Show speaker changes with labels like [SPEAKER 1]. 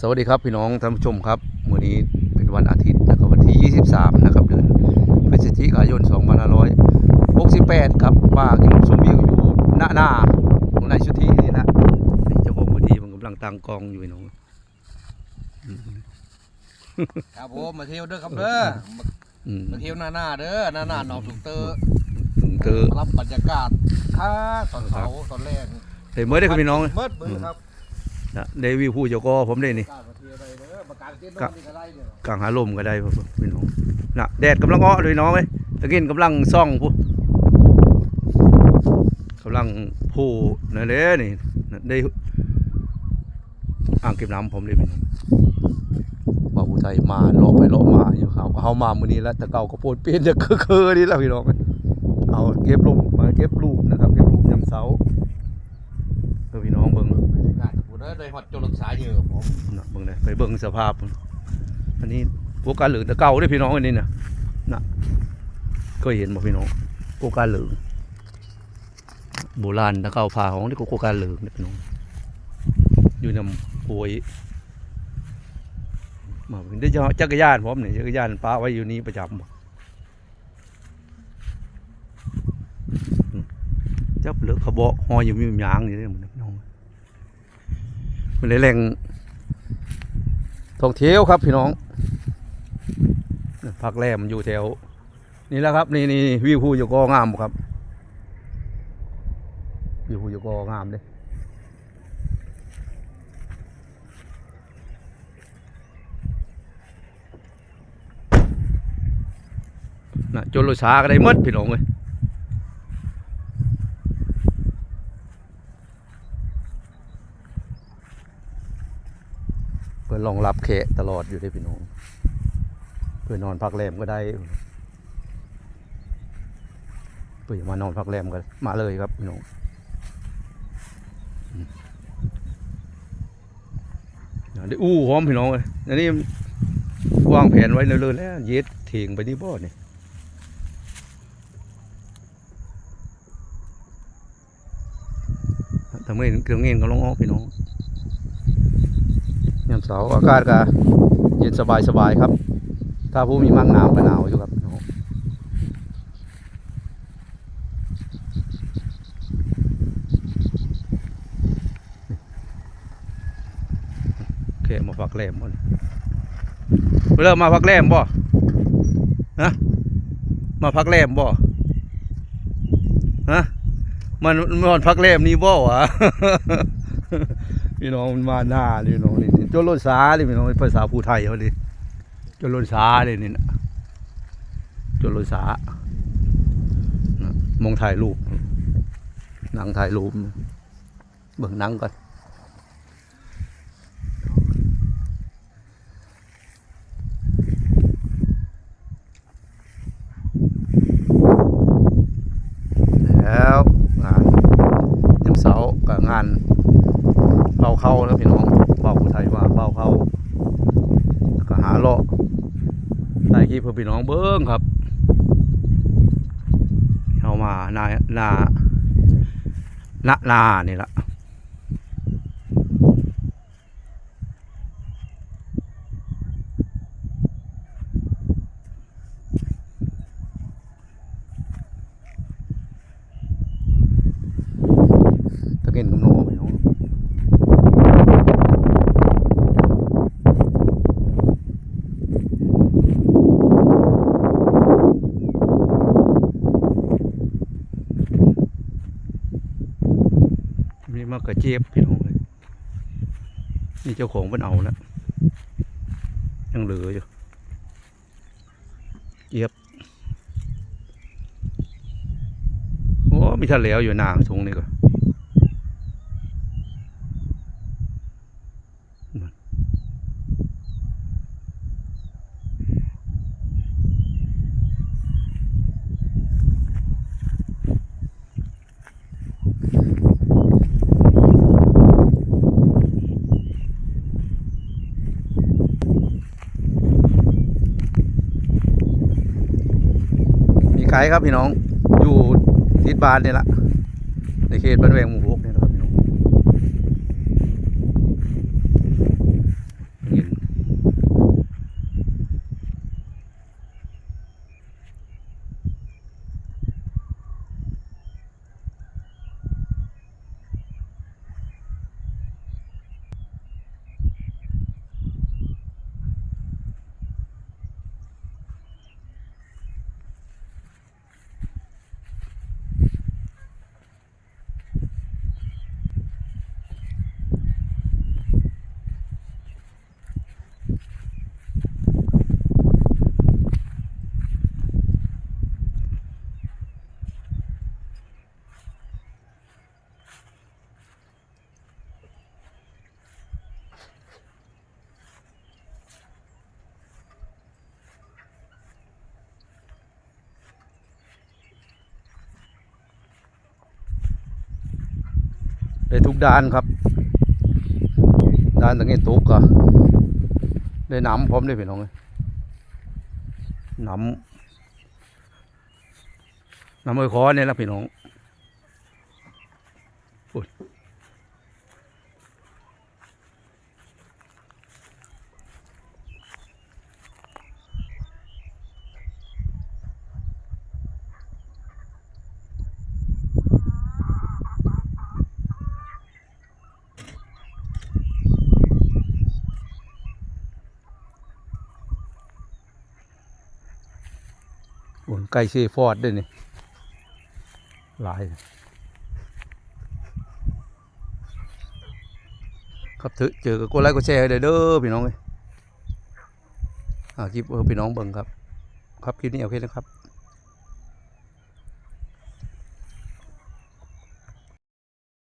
[SPEAKER 1] สวัสดีครับพี่น้องท่านผู้ชมครับวันนี้เป็นวันอาทิตย์นะครับวันที่ 23 นะครับเดือนพฤศจิกายน 2568 ครับมากินชมวิวอยู่หน้าหน้าของนายชุธีนี่นะนี่เจ้าของพื้นที่มันกำลังตั้งกองอยู่พี่น้องอืม
[SPEAKER 2] ครับผมมาเที่ยวเด้อครับเด้อมา
[SPEAKER 1] อืม
[SPEAKER 2] มาเที่ยวหน้าหน้าเด้อหน้าหน้าหนองสุกเตอร์
[SPEAKER 1] ถึงเธอ
[SPEAKER 2] รับบรรยากาศค่าตอนเช้าตอนแรก
[SPEAKER 1] เห็นเมื่อได้อครับพี่น้อง
[SPEAKER 2] เมิดมือครับ
[SPEAKER 1] นะได้วิวผู้เจ้าก็ผมได้นี่
[SPEAKER 2] กล้ามาเที่ยวได้เด้อประกาศเต้น
[SPEAKER 1] ครั
[SPEAKER 2] น้อบงนี่ก็ได้เด้อก
[SPEAKER 1] ลางหาลมก็ได้ครับพี่น้องนะแดดกำลังอ้อเลยน้องเอ้ยตะกินกำลังซ่องผู้กำลังผู้นั่นเลยนี่น่ะได้อ่างเก็บน้ำผมเลยพี่น้องบ่าวอุทัยมาเลาะไปเลาะมาอยู่เขาก็เฮามามื้อนี้แล้วแต่เก่าก็โพดเปลี่ยนจะคือๆนี่แหละพี่น้องเอาเก็บลมมาเก็บรูปนะครับเก็บรูปยามเช้าเพื่อพี่น้องเบิ่ง
[SPEAKER 2] บรรย ได้ฮอดจรดสายเยื่อผม
[SPEAKER 1] นะเบิ่งเลยไปเบิ่งสภาพ อันนี้พวกการเหลืองแต่เก่าด้อพี่น้องอันนี้นะนะเคยเห็นบ่พี่น้องพวกการเหลืองโบราณแตะเก่าพาของนี่ก็พวกการเหลืองเด้อพี่น้องอยู่นำป่วยมาเป็นได้จักรยานพร้อมนี่ยจักรยานป้าไว้อยู่นี้ประจำบ่อืมจับเหลือขบอกหอยอยู่มีหยางนี่เด้อมันพี่น้อง มันเลยแหล่งท่องเที่ยวครับพี่น้องพักแรมอยู่แถว นี่แหละครับนี่นี่วิวภูอยู่ก็งามครับวิวภูอยู่ก็งามเลยนะจนรถช้าก็ได้มดพี่น้องเลย เพื่อรองรับแขกตลอดอยู่ได้พี่น้องเพื่อนอนพักแรมก็ได้ เพื่อมานอนพักแรมก็มาเลยครับพี่น้องได้อู้พร้อมพี่น้องเลยอันนี้วางแผนไว้เลยๆแล้วเย็ดเถียงไปที่บ่อนี่ทำไมเครื่องเงินก็ลงออกพี่น้อง เสาร์อากาศก็เย็นสบายสบายครับ ถ้าผู้มีมั่งหนาวก็หนาวอยู่ครับโอเคมาพักแรมบ่เริ่มมาพักแรมบ่ฮะมาพักแรมบ่ฮะมันมันพักแรมนี่บ่วะ พี่น้องมันมาหน้าเลยพี่น้องนี่จรวดสาเลยพี่น้องภาษาผู้ไทยเขาดิจรสาเลยนี่นะจรสามองถ่ายรูปหนังถ่ายรูปเบิ่งหนังก่อนแล้วงานยามเสาร์กับงาน เฝ้าเข้าแล้วพี่น้องเฝ้าผู้ไทยมาเฝ้าเข้าก็หาเลาะใส่คลิปเพื่อพี่น้องเบิ้งครับเข้ามาหนาหนาหน้าหนานี่ละตะเกินกำโน พี่น้องนี่มากระเจี๊ยบพี่น้องเลยนี่เจ้าของมันเอาแล้วยังเหลืออยู่เจี๊ยบโอ้มีทะเลวอยู่หน้าทงนี่ก็ มีไกด์ครับพี่น้อง อยู่ทิศบานนี่ละในเขตบ้านแวงหมู่ ได้ทุกด้านครับ ด้านตรงนี้ตุกก็ได้น้ำพร้อมได้พี่น้องเลยน้ำน้ำเอ้อยคอเนี่ยนะพี่น้อง โอนไก่เซฟอดด้วยนี่หลาย ครับถือเจอกับกดไลค์กดแชร์ให้ด้เด้อพี่น้องเลยอ่าคลิปเออพี่น้องเบิ่งครับ ครับคลิปนี้โอเคนะครับ